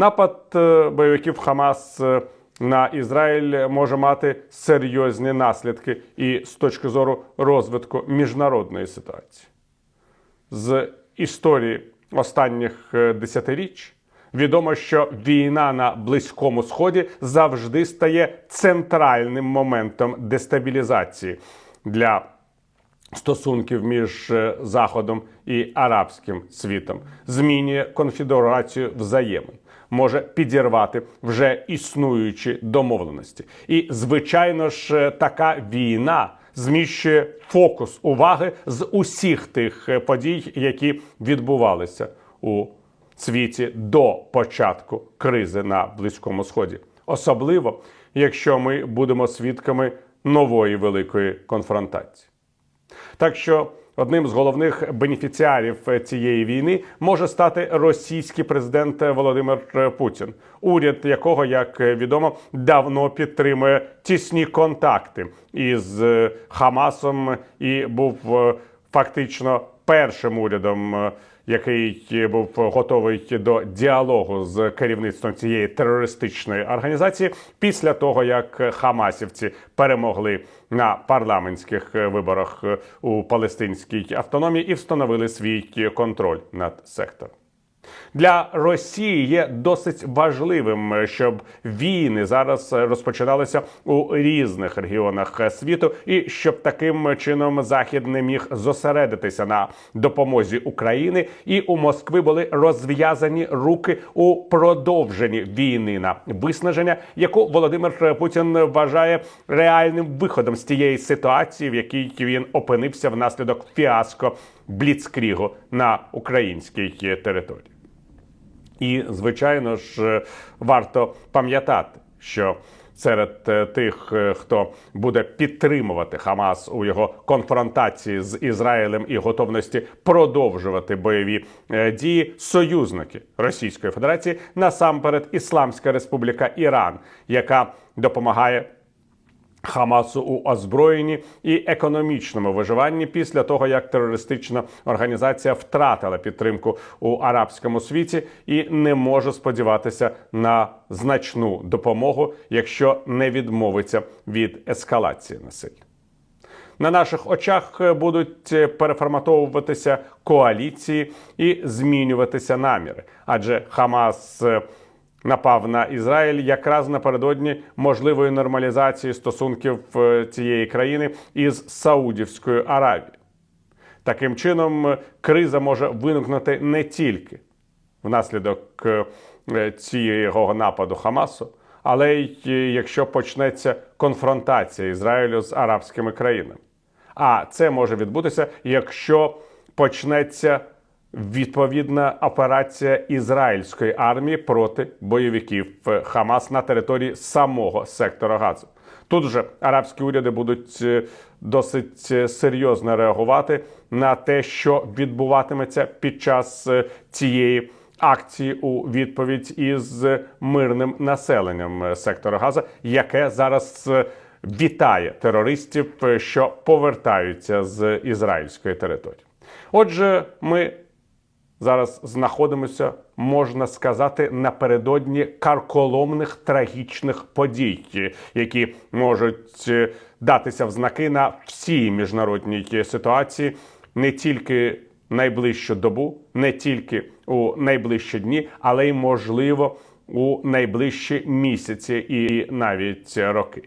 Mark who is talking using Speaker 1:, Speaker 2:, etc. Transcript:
Speaker 1: Напад е, бойовиків Хамас е, на Ізраїль може мати серйозні наслідки і з точки зору розвитку міжнародної ситуації. З історії останніх е, десятиріч відомо, що війна на Близькому Сході завжди стає центральним моментом дестабілізації для стосунків між е, Заходом і арабським світом, змінює конфігурацію взаємин, може підірвати вже існуючі домовленості. І, звичайно ж, е, така війна зміщує фокус уваги з усіх тих е, подій, які відбувалися у світі до початку кризи на Близькому Сході, особливо якщо ми будемо свідками нової великої конфронтації. Так що одним з головних бенефіціарів е, цієї війни може стати російський президент Володимир е, Путін, уряд якого, як е, відомо, давно підтримує тісні контакти із е, Хамасом і був е, фактично першим урядом. е, Який був готовий до діалогу з керівництвом цієї терористичної організації після того, як Хамасівці перемогли на парламентських е, виборах е, у палестинській автономії і встановили свій контроль над сектором. Для Росії є досить важливим, е, щоб війни зараз е, розпочиналися у різних регіонах е, світу, і щоб таким чином Захід не міг зосередитися на допомозі України, і у Москви були розв'язані руки у продовженні війни на виснаження, яку Володимир Путін вважає реальним виходом з тієї ситуації, в якій він опинився внаслідок фіаско Бліцкрігу на українській території. І, звичайно ж, е, варто пам'ятати, що серед е, тих, е, хто буде підтримувати Хамас у його конфронтації з Ізраїлем і готовності продовжувати бойові дії, союзники Російської Федерації, насамперед Ісламська Республіка Іран, яка допомагає. Хамасу у озброєнні і економічному виживанні після того, як терористична організація втратила підтримку у арабському світі і не може сподіватися на значну допомогу, якщо не відмовиться від ескалації насилля. На наших очах будуть переформатовуватися коаліції і змінюватися наміри, адже Хамас е, напав на Ізраїль якраз напередодні можливої нормалізації стосунків е, цієї країни із Саудівською Аравією. Таким чином, е, криза може виникнути не тільки внаслідок е, цього нападу Хамасу, але й якщо почнеться конфронтація Ізраїлю з арабськими країнами. А це може відбутися, якщо почнеться відповідна операція ізраїльської армії проти бойовиків е, Хамас на території самого сектора Газу. Тут же арабські уряди будуть е, досить е, серйозно реагувати на те, що відбуватиметься під час цієї акції у відповідь із мирним населенням сектора Газа, яке зараз вітає терористів, що повертаються з ізраїльської території. Отже, ми зараз знаходимося, можна сказати, напередодні карколомних трагічних подій, які можуть е, датися в знаки на всій міжнародній ситуації, не тільки найближчу добу, не тільки у найближчі дні, але й можливо у найближчі місяці і навіть роки.